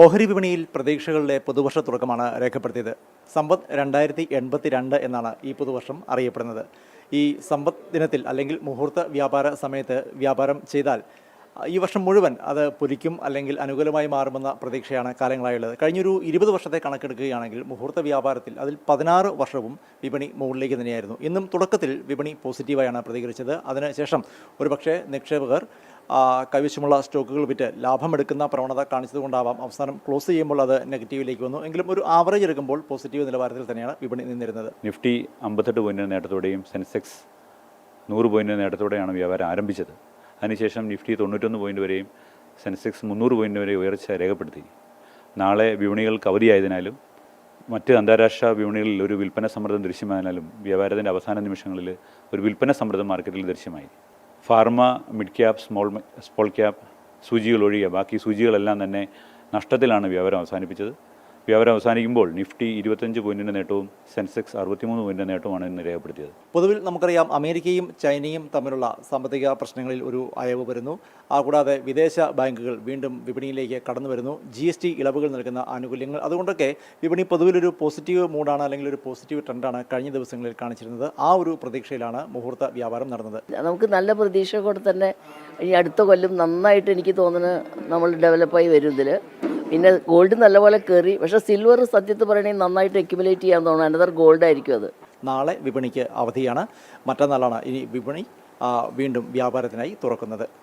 ഓഹരി വിപണിയിൽ പ്രതീക്ഷകളുടെ പുതുവർഷ തുടക്കമാണ് രേഖപ്പെടുത്തിയത്. സമ്പത്ത് രണ്ടായിരത്തി എൺപത്തി രണ്ട് എന്നാണ് ഈ പുതുവർഷം അറിയപ്പെടുന്നത്. ഈ സമ്പദ് ദിനത്തിൽ അല്ലെങ്കിൽ മുഹൂർത്ത വ്യാപാര സമയത്ത് വ്യാപാരം ചെയ്താൽ ഈ വർഷം മുഴുവൻ അത് പൊലിക്കും അല്ലെങ്കിൽ അനുകൂലമായി മാറുമെന്ന പ്രതീക്ഷയാണ് കാലങ്ങളായുള്ളത്. കഴിഞ്ഞൊരു ഇരുപത് വർഷത്തെ കണക്കെടുക്കുകയാണെങ്കിൽ മുഹൂർത്ത വ്യാപാരത്തിൽ അതിൽ പതിനാറ് വർഷവും വിപണി മുകളിലേക്ക് തന്നെയായിരുന്നു. ഇന്നും തുടക്കത്തിൽ വിപണി പോസിറ്റീവായാണ് പ്രതികരിച്ചത്. അതിനുശേഷം ഒരുപക്ഷെ നിക്ഷേപകർ കൈവശമുള്ള സ്റ്റോക്കുകൾ വിറ്റ് ലാഭമെടുക്കുന്ന പ്രവണത കാണിച്ചതുകൊണ്ടാവാം അവസാനം ക്ലോസ് ചെയ്യുമ്പോൾ അത് നെഗറ്റീവിലേക്ക് വന്നു. എങ്കിലും ഒരു ആവറേജ് എടുക്കുമ്പോൾ പോസിറ്റീവ് നിലവാരത്തിൽ തന്നെയാണ് വിപണി നിന്നിരുന്നത്. നിഫ്റ്റി അമ്പത്തെട്ട് പോയിന്റ് നേട്ടത്തോടെയും സെൻസെക്സ് നൂറ് പോയിന്റ് നേട്ടത്തോടെയാണ് വ്യാപാരം ആരംഭിച്ചത്. അതിനുശേഷം നിഫ്റ്റി തൊണ്ണൂറ്റൊന്ന് പോയിന്റ് വരെയും സെൻസെക്സ് മുന്നൂറ് പോയിന്റ് വരെ ഉയർച്ച രേഖപ്പെടുത്തി. നാളെ വിപണികൾക്ക് അവധിയായതിനാലും മറ്റ് അന്താരാഷ്ട്ര വിപണികളിൽ ഒരു വിൽപ്പന സമ്മർദ്ദം ദൃശ്യമായതിനാലും വ്യാപാരത്തിന്റെ അവസാന നിമിഷങ്ങളിൽ ഒരു വിൽപ്പന സമ്മർദ്ദം മാർക്കറ്റിൽ ദൃശ്യമായി. Pharma mid cap small small cap സൂചികൾ ഒഴികെ. ബാക്കി സൂചികളെല്ലാം തന്നെ നഷ്ടത്തിലാണ് വ്യാപാരം അവസാനിപ്പിച്ചത്. വ്യാപാരം അവസാനിക്കുമ്പോൾ നിഫ്റ്റി ഇരുപത്തഞ്ച് പോയിന്റിന്റെ നേട്ടവും സെൻസെക്സ് അറുപത്തിമൂന്ന് പോയിന്റിന്റെ നേട്ടവുമാണ് ഇന്ന് രേഖപ്പെടുത്തിയത്. പൊതുവിൽ നമുക്കറിയാം അമേരിക്കയും ചൈനയും തമ്മിലുള്ള സാമ്പത്തിക പ്രശ്നങ്ങളിൽ ഒരു അയവ് വരുന്നു. ആ കൂടാതെ വിദേശ ബാങ്കുകൾ വീണ്ടും വിപണിയിലേക്ക് കടന്നു വരുന്നു. ജി എസ് ടി ഇളവുകൾ നൽകുന്ന ആനുകൂല്യങ്ങൾ. അതുകൊണ്ടൊക്കെ വിപണി പൊതുവിലൊരു പോസിറ്റീവ് മൂഡാണ് അല്ലെങ്കിൽ ഒരു പോസിറ്റീവ് ട്രെൻഡാണ് കഴിഞ്ഞ ദിവസങ്ങളിൽ കാണിച്ചിരുന്നത്. ആ ഒരു പ്രതീക്ഷയിലാണ് മുഹൂർത്ത വ്യാപാരം നടന്നത്. നമുക്ക് നല്ല പ്രതീക്ഷ കൂടെ തന്നെ ഈ അടുത്ത കൊല്ലം നന്നായിട്ട് എനിക്ക് തോന്നുന്നു നമ്മൾ ഡെവലപ്പായി വരും ഇതിൽ പിന്നെ ഗോൾഡ് നല്ലപോലെ കയറി പക്ഷേ സിൽവർ സത്യത്തിൽ പറയണമെങ്കിൽ നന്നായിട്ട് എക്യുമുലേറ്റ് ചെയ്യാൻ തോന്നുന്നു. അനദർ ഗോൾഡ് ആയിരിക്കും അത്. നാളെ വിപണിക്ക് അവധിയാണ്. മറ്റന്നാളാണ് ഇനി വിപണി വീണ്ടും വ്യാപാരത്തിനായി തുറക്കുന്നത്.